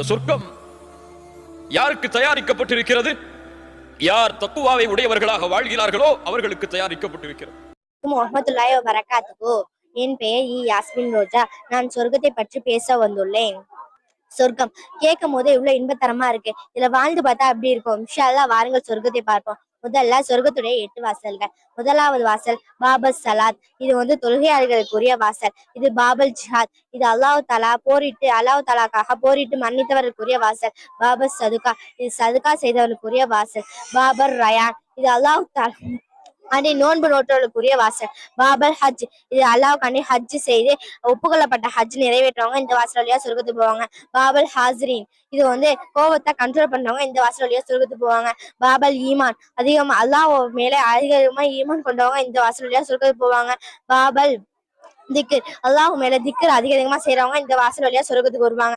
இந்த சொர்க்கம் யாருக்கு தயாரிக்கப்பட்டிருக்கிறது? யார் தத்துவாவை உடையவர்களாக வாழ்கிறார்களோ அவர்களுக்கு தயாரிக்கப்பட்டிருக்கிறது. முகமதுல்லாய் வரகாத்துக்கு என் பெயர் இ யாஸ்மின் ரோஜா. நான் சொர்க்கத்தை பற்றி பேச வந்துள்ளேன். சொர்க்கம். கேட்கும் போதே இவ்வளவு இன்பத்தரமா இருக்கு. இதுல வாழ்ந்து பார்த்தா அப்படி இருக்கும்? இன்ஷா வாருங்கள் சொர்க்கத்தை பார்ப்போம். முதல்ல சொர்க்கத்துடைய எட்டு வாசல்கள். முதலாவது வாசல் பாபல் சலாத். இது வந்து தொழுகையாளர்களுக்குரிய வாசல். இது பாபல் ஜிஹாத். இது அல்லாஹ் தலா போரிட்டு அல்லாஹ் தலாக்காக போரிட்டு மன்னித்தவர்களுக்குரிய வாசல். பாபர் சதுகா இது சதுகா செய்தவர்களுக்குரிய வாசல். பாபர் ரயான். இது அல்லாஹ் தலா அதே நோன்பு நோட்டர்களுக்குரிய வாசல். பாபல் ஹஜ். இது அல்லாவுக்காண்டி ஹஜ் செய்து ஒப்புக்கொள்ளப்பட்ட ஹஜ் நிறைவேற்றவங்க இந்த வாசல் வழியா சொர்க்கத்துக்கு போவாங்க. பாபல் ஹாஸ்ரீன் இது வந்து கோபத்தை கண்ட்ரோல் பண்றவங்க இந்த வாசல் வழியா சொர்க்கத்துக்கு போவாங்க. பாபல் ஈமான். அதிகமா அல்லாஹ் மேல அதிகமா ஈமான் கொண்டவங்க இந்த வாசல் வழியா சொர்க்கத்துக்கு போவாங்க. பாபல் திக்கு அல்லாஹ் மேல திக்கர் அதிக அதிகமா செய்யறவங்க இந்த வாசல் வழியா சொர்க்கத்துக்கு வருவாங்க.